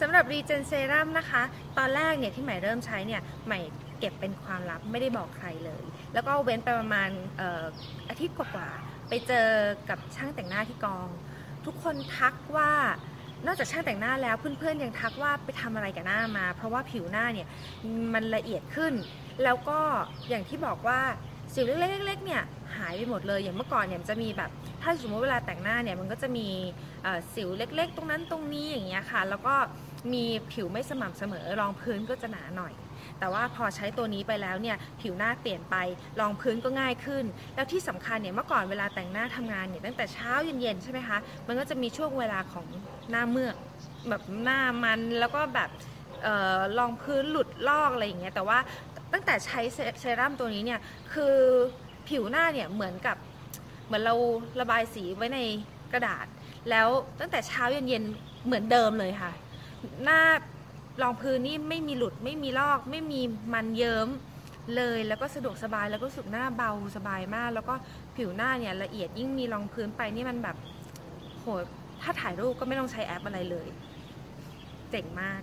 สำหรับรีเจนเซรั่มนะคะ ตอนแรกเนี่ยที่ใหม่เริ่มใช้เนี่ยใหม่เก็บเป็นความลับไม่ได้บอกใครเลย แล้วก็เว้นไปประมาณอออาทิตย์กว่าๆไปเจอกับช่างแต่งหน้าที่กอง ทุกคนทักว่านอกจากช่างแต่งหน้าแล้วเพื่อนๆยังทักว่าไปทำอะไรกับหน้ามา เพราะว่าผิวหน้าเนี่ยมันละเอียดขึ้น แล้วก็อย่างที่บอกว่า สิวเล็กๆเนี่ยหายไปหมดเลยอย่างเมื่อก่อนเนี่ยมันจะมีแบบถ้าสมมติเวลาแต่งหน้าเนี่ยมันก็จะมีสิวเล็กๆ ตรงนั้นตรงนี้อย่างเงี้ยค่ะ แล้วก็มีผิวไม่สม่ำเสมอรองพื้นก็จะหนาหน่อย แต่ว่าพอใช้ตัวนี้ไปแล้วเนี่ยผิวหน้าเปลี่ยนไปรองพื้นก็ง่ายขึ้น แล้วที่สำคัญเนี่ยเมื่อก่อนเวลาแต่งหน้าทำงานเนี่ยตั้งแต่เช้าเย็นๆใช่ไหมคะมันก็จะมีช่วงเวลาของหน้าเมือกแบบหน้ามันแล้วก็แบบเออรองพื้นหลุดลอกอะไรอย่างเงี้ยแต่ว่า ตั้งแต่ใช้เซรั่มตัวนี้เนี่ยคือผิวหน้าเนี่ยเหมือนกับเหมือนเราระบายสีไว้ในกระดาษ แล้วตั้งแต่เช้าเย็นๆเหมือนเดิมเลยค่ะ หน้ารองพื้นนี่ไม่มีหลุดไม่มีลอก ไม่มีมันเยิ้มเลยแล้วก็สะดวกสบายแล้วก็สึกหน้าเบาสบายมาก แล้วก็ผิวหน้าเนี่ยละเอียดยิ่งมีรองพื้นไปนี่มันแบบโหถ้าถ่ายรูปก็ไม่ต้องใช้แอปอะไรเลย เจ๋งมาก